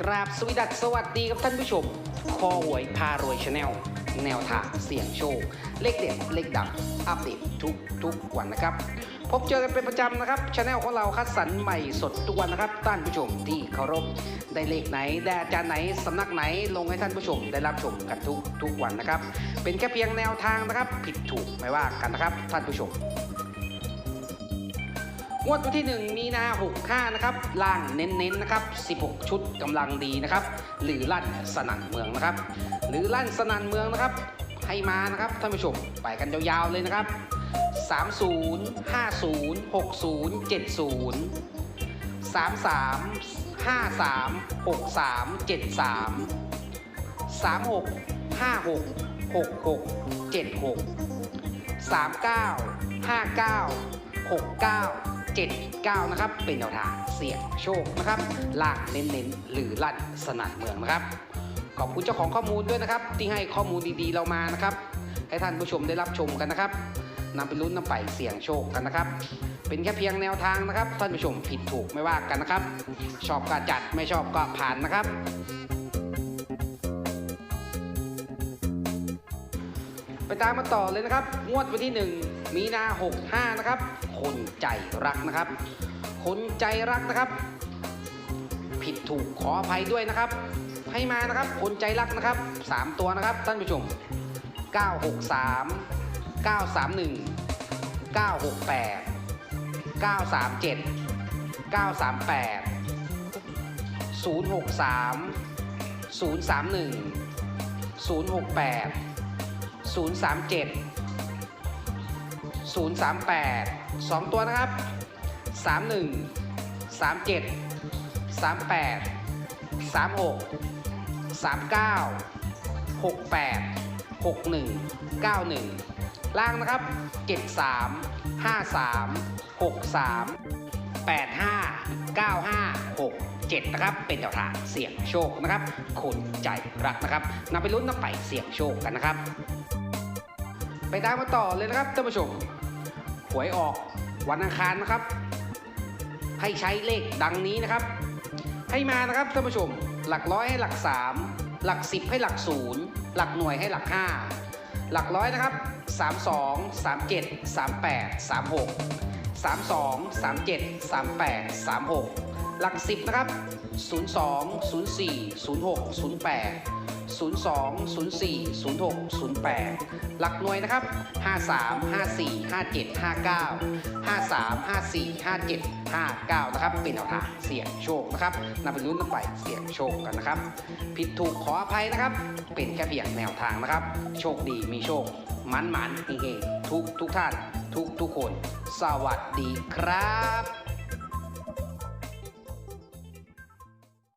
กราบสวสดัสสวัสดีครับท่านผู้ชม คอหวยพารวยชาแนล แนวทางเสี่ยงโชค เลขเด็ดเลขดังอัปเดตทุกทุกวันนะครับ พบเจอกันเป็นประจำนะครับชาแนลของเราคัดสรรใหม่สดทุกวันนะครับ ท่านผู้ชมที่เคารพได้เลขไหน ได้อาจารย์ไหน สำนักไหนลงให้ท่านผู้ชมได้รับชมกันทุกทุกวันนะครับ เป็นแค่เพียงแนวทางนะครับ ผิดถูกไม่ว่ากันนะครับ ท่านผู้ชม งวดวันที่ 1 มีนา65นะครับล่างเน้นๆนะครับ 16 ชุดกำลังดีนะครับ หรือลั่นสนั่นเมืองนะครับ หรือลั่นสนั่นเมืองนะครับ ให้มานะครับท่านผู้ชมไปกันยาวๆเลยนะครับ 30 50 60 70 33 53 63 73 36 56 66 76 39 59 69 79 นะครับ เป็นแนวทางเสี่ยงโชคนะครับลางเน้นๆหรือลั่นสนั่นเมืองนะครับ ขอบคุณเจ้าของข้อมูลด้วยนะครับ ที่ให้ข้อมูลดีๆเรามานะครับ ให้ท่านผู้ชมได้รับชมกันนะครับนำไปลุ้นนำไปเสี่ยงโชคกันนะครับ เป็นแค่เพียงแนวทางนะครับ ท่านผู้ชมผิดถูกไม่ว่ากันนะครับ ชอบก็จัดไม่ชอบก็ผ่านนะครับไปตามมาต่อเลยนะครับ งวดวันที่1 มีนา 65 นะครับ คนใจรักนะครับ คนใจรักนะครับ ผิดถูกขออภัยด้วยนะครับ ให้มานะครับ คนใจรักนะครับ 3 ตัวนะครับท่านผู้ชม 963 931 968 937 938 063 031 068 037 038 2 ตัวนะครับ 31 37 38 36 39 68 61 91 ล่างนะครับ 73 53 63 85 95 67 นะครับ เป็นแนวทางเสี่ยงโชคนะครับคนใจรักนะครับนำไปลุ้นนำไปเสี่ยงโชคกันนะครับ ไปตามมาต่อเลยนะครับท่านผู้ชม หวยออกวันอังคารนะครับ ให้ใช้เลขดังนี้นะครับ ให้มานะครับท่านผู้ชม หลักร้อยให้หลัก 3 หลัก 10 ให้หลัก0หลักหน่วยให้หลัก 5 หลักร้อยนะครับ 32 37 38 36 32 37 38 36 หลัก 10 นะครับ 02 04 06 08 02 04 06 08 หลักหน่วยนะครับ 53 54 57 59 53 54 57 59 นะครับ เป็นแนวทางเสี่ยงโชคนะครับนำไปลุ้นนำไปเสี่ยงโชคกันนะครับ ผิดถูกขออภัยนะครับ เป็นแค่เพียงแนวทางนะครับ โชคดีมีโชค มันมันเฮงทุกทุกท่าน ทุกทุกคน สวัสดีครับ